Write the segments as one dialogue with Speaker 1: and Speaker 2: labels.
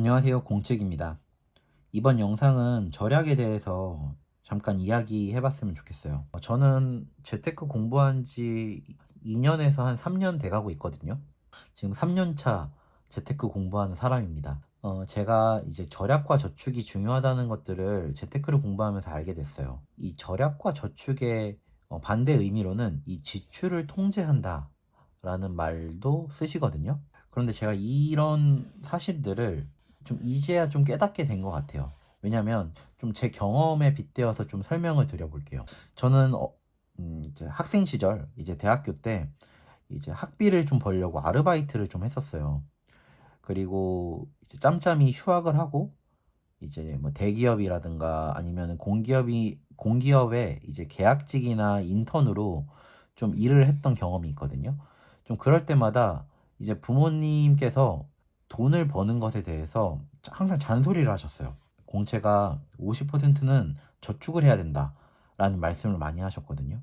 Speaker 1: 안녕하세요. 공책입니다. 이번 영상은 절약에 대해서 잠깐 이야기 해 봤으면 좋겠어요. 어, 저는 재테크 공부한 지 2년에서 한 3년 돼 가고 있거든요. 지금 3년 차 재테크 공부하는 사람입니다. 어, 제가 이제 절약과 저축이 중요하다는 것들을 재테크를 공부하면서 알게 됐어요. 이 절약과 저축의 어, 반대 의미로는 이 지출을 통제한다 라는 말도 쓰시거든요. 그런데 제가 이런 사실들을 좀 이제야 좀 깨닫게 된 것 같아요. 왜냐면 좀 제 경험에 빗대어서 좀 설명을 드려볼게요. 저는 어, 음, 이제 학생 시절 이제 대학교 때 이제 학비를 좀 벌려고 아르바이트를 좀 했었어요. 그리고 이제 짬짬이 휴학을 하고 이제 뭐 대기업이라든가 아니면 공기업이 공기업에 이제 계약직이나 인턴으로 좀 일을 했던 경험이 있거든요. 좀 그럴 때마다 이제 부모님께서 돈을 버는 것에 대해서 항상 잔소리를 하셨어요. 공채가 50%는 저축을 해야 된다라는 말씀을 많이 하셨거든요.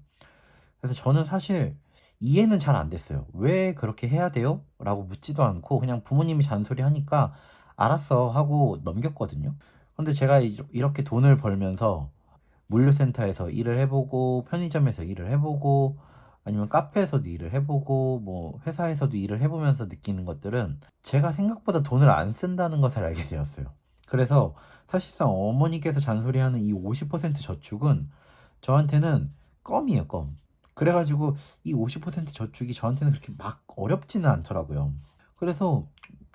Speaker 1: 그래서 저는 사실 이해는 잘 안 됐어요. 왜 그렇게 해야 돼요? 라고 묻지도 않고 그냥 부모님이 잔소리 하니까 알았어 하고 넘겼거든요. 근데 제가 이- 이렇게 돈을 벌면서 물류센터에서 일을 해보고 편의점에서 일을 해보고 아니면 카페에서도 일을 해보고 뭐 회사에서도 일을 해보면서 느끼는 것들은 제가 생각보다 돈을 안 쓴다는 것을 알게 되었어요. 그래서 사실상 어머니께서 잔소리하는 이 50% 저축은 저한테는 껌이에요, 껌. 그래가지고 이 50% 저축이 저한테는 그렇게 막 어렵지는 않더라고요. 그래서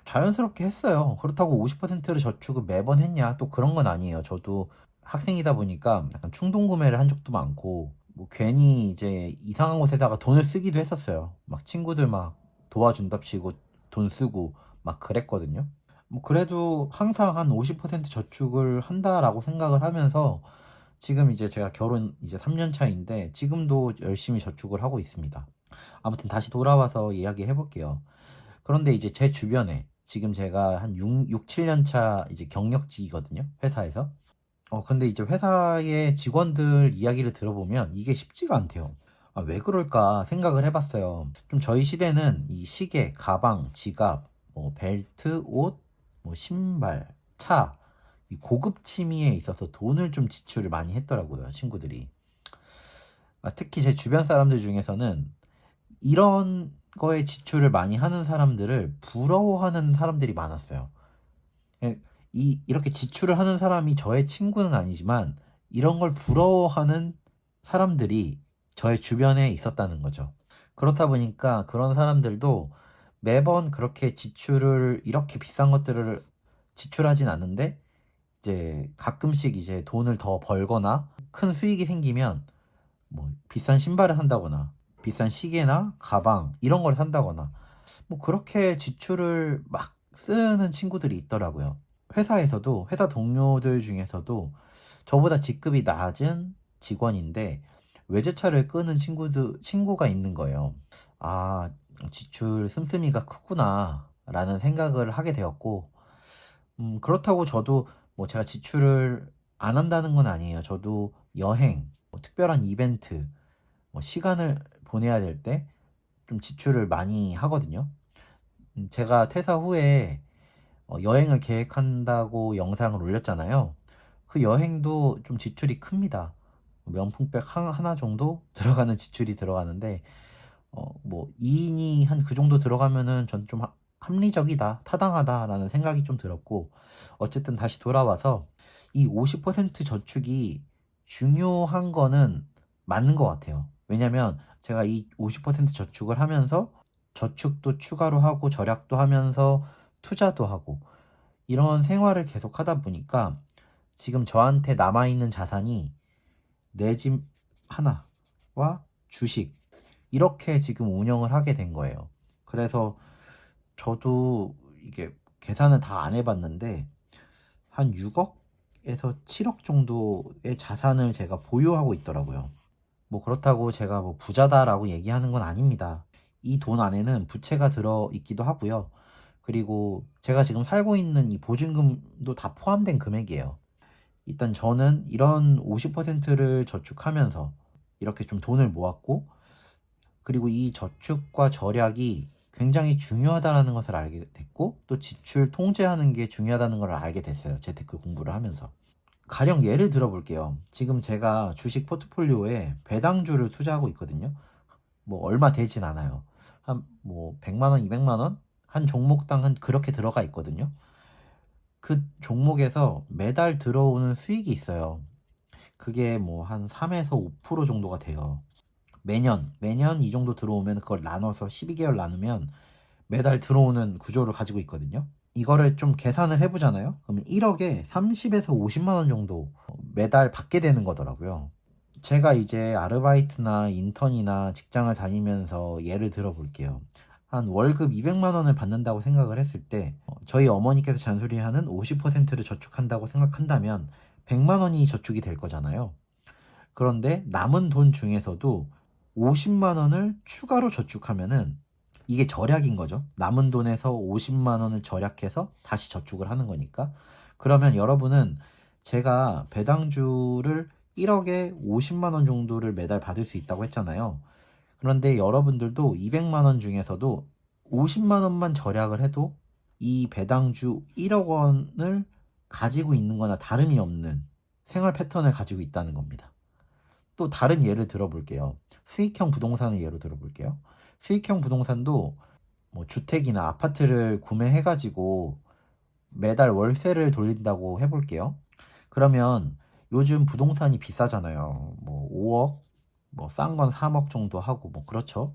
Speaker 1: 자연스럽게 했어요. 그렇다고 50%를 저축을 매번 했냐? 또 그런 건 아니에요. 저도 학생이다 보니까 약간 충동 구매를 한 적도 많고, 뭐 괜히 이제 이상한 곳에다가 돈을 쓰기도 했었어요. 막 친구들 막 도와준답시고 돈 쓰고 막 그랬거든요. 뭐 그래도 항상 한 50% 저축을 한다라고 생각을 하면서 지금 이제 제가 결혼 이제 3년 차인데 지금도 열심히 저축을 하고 있습니다. 아무튼 다시 돌아와서 이야기 해 볼게요. 그런데 이제 제 주변에 지금 제가 한 6, 6 7년 차 이제 경력직이거든요. 회사에서. 어, 근데 이제 회사의 직원들 이야기를 들어보면 이게 쉽지가 않대요. 아, 왜 그럴까 생각을 해봤어요. 좀 저희 시대는 이 시계, 가방, 지갑, 뭐 벨트, 옷, 뭐 신발, 차, 이 고급 취미에 있어서 돈을 좀 지출을 많이 했더라고요, 친구들이. 아, 특히 제 주변 사람들 중에서는 이런 거에 지출을 많이 하는 사람들을 부러워하는 사람들이 많았어요. 예, 이, 이렇게 지출을 하는 사람이 저의 친구는 아니지만 이런 걸 부러워하는 사람들이 저의 주변에 있었다는 거죠. 그렇다 보니까 그런 사람들도 매번 그렇게 지출을 이렇게 비싼 것들을 지출하진 않는데 이제 가끔씩 이제 돈을 더 벌거나 큰 수익이 생기면 뭐 비싼 신발을 산다거나 비싼 시계나 가방 이런 걸 산다거나 뭐 그렇게 지출을 막 쓰는 친구들이 있더라고요. 회사에서도 회사 동료들 중에서도 저보다 직급이 낮은 직원인데 외제차를 끄는 친구도 친구가 있는 거예요. 아, 지출 씀씀이가 크구나 라는 생각을 하게 되었고 음, 그렇다고 저도 뭐 제가 지출을 안 한다는 건 아니에요. 저도 여행, 뭐 특별한 이벤트, 뭐 시간을 보내야 될 때 좀 지출을 많이 하거든요. 음, 제가 퇴사 후에 어, 여행을 계획한다고 영상을 올렸잖아요. 그 여행도 좀 지출이 큽니다. 명품백 하- 하나 정도 들어가는 지출이 들어가는데, 어, 뭐 2인이 한 그 정도 들어가면은 전 좀 합리적이다, 타당하다라는 생각이 좀 들었고, 어쨌든 다시 돌아와서 이 50% 저축이 중요한 거는 맞는 것 같아요. 왜냐면 제가 이 50% 저축을 하면서 저축도 추가로 하고 절약도 하면서 투자도 하고 이런 생활을 계속 하다 보니까 지금 저한테 남아있는 자산이 내 집 하나와 주식 이렇게 지금 운영을 하게 된 거예요. 그래서 저도 이게 계산을 다 안 해봤는데 한 6억에서 7억 정도의 자산을 제가 보유하고 있더라고요. 뭐 그렇다고 제가 뭐 부자다라고 얘기하는 건 아닙니다. 이 돈 안에는 부채가 들어 있기도 하고요. 그리고 제가 지금 살고 있는 이 보증금도 다 포함된 금액이에요. 일단 저는 이런 50%를 저축하면서 이렇게 좀 돈을 모았고, 그리고 이 저축과 절약이 굉장히 중요하다라는 것을 알게 됐고 또 지출 통제하는 게 중요하다는 걸 알게 됐어요. 재테크 공부를 하면서. 가령 예를 들어 볼게요. 지금 제가 주식 포트폴리오에 배당주를 투자하고 있거든요. 뭐 얼마 되진 않아요. 한 뭐 100만 원, 200만 원 한 종목당 한 그렇게 들어가 있거든요. 그 종목에서 매달 들어오는 수익이 있어요. 그게 뭐 한 3에서 5% 정도가 돼요. 매년, 매년 이 정도 들어오면 그걸 나눠서 12개월 나누면 매달 들어오는 구조를 가지고 있거든요. 이거를 좀 계산을 해보잖아요. 그러면 1억에 30에서 50만 원 정도 매달 받게 되는 거더라고요. 제가 이제 아르바이트나 인턴이나 직장을 다니면서 예를 들어 볼게요. 한 월급 200만 원을 받는다고 생각을 했을 때 어, 저희 어머니께서 잔소리하는 50%를 저축한다고 생각한다면 100만 원이 저축이 될 거잖아요. 그런데 남은 돈 중에서도 50만 원을 추가로 저축하면은 이게 절약인 거죠. 남은 돈에서 50만 원을 절약해서 다시 저축을 하는 거니까. 그러면 여러분은 제가 배당주를 1억에 50만 원 정도를 매달 받을 수 있다고 했잖아요. 그런데 여러분들도 200만 원 중에서도 50만 원만 절약을 해도 이 배당주 1억 원을 가지고 있는 거나 다름이 없는 생활 패턴을 가지고 있다는 겁니다. 또 다른 예를 들어볼게요. 수익형 부동산을 예로 들어볼게요. 수익형 부동산도 뭐 주택이나 아파트를 구매해가지고 매달 월세를 돌린다고 해볼게요. 그러면 요즘 부동산이 비싸잖아요. 뭐 5억, 뭐 싼 건 3억 정도 하고 뭐 그렇죠.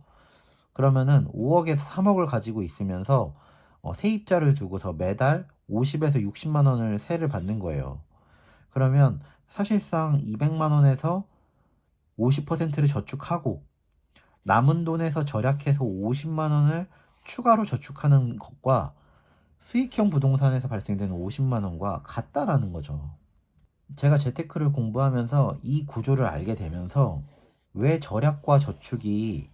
Speaker 1: 그러면은 5억에서 3억을 가지고 있으면서 어, 세입자를 두고서 매달 50에서 60만 원을 세를 받는 거예요. 그러면 사실상 200만 원에서 50%를 저축하고 남은 돈에서 절약해서 50만 원을 추가로 저축하는 것과 수익형 부동산에서 발생되는 50만 원과 같다라는 거죠. 제가 재테크를 공부하면서 이 구조를 알게 되면서 왜 절약과 저축이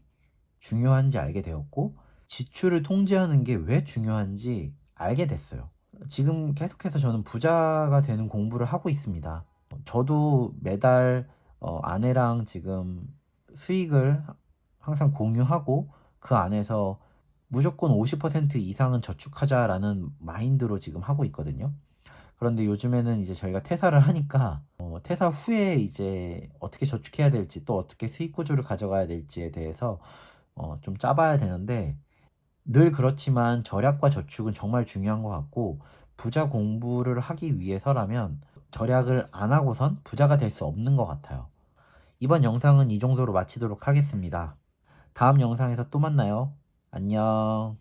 Speaker 1: 중요한지 알게 되었고 지출을 통제하는 게 왜 중요한지 알게 됐어요. 지금 계속해서 저는 부자가 되는 공부를 하고 있습니다. 저도 매달 어, 아내랑 지금 수익을 항상 공유하고 그 안에서 무조건 50% 이상은 저축하자라는 마인드로 지금 하고 있거든요. 그런데 요즘에는 이제 저희가 퇴사를 하니까 어, 퇴사 후에 이제 어떻게 저축해야 될지 또 어떻게 수익 구조를 가져가야 될지에 대해서 어, 좀 짜봐야 되는데 늘 그렇지만 절약과 저축은 정말 중요한 것 같고 부자 공부를 하기 위해서라면 절약을 안 하고선 부자가 될 수 없는 것 같아요. 이번 영상은 이 정도로 마치도록 하겠습니다. 다음 영상에서 또 만나요. 안녕.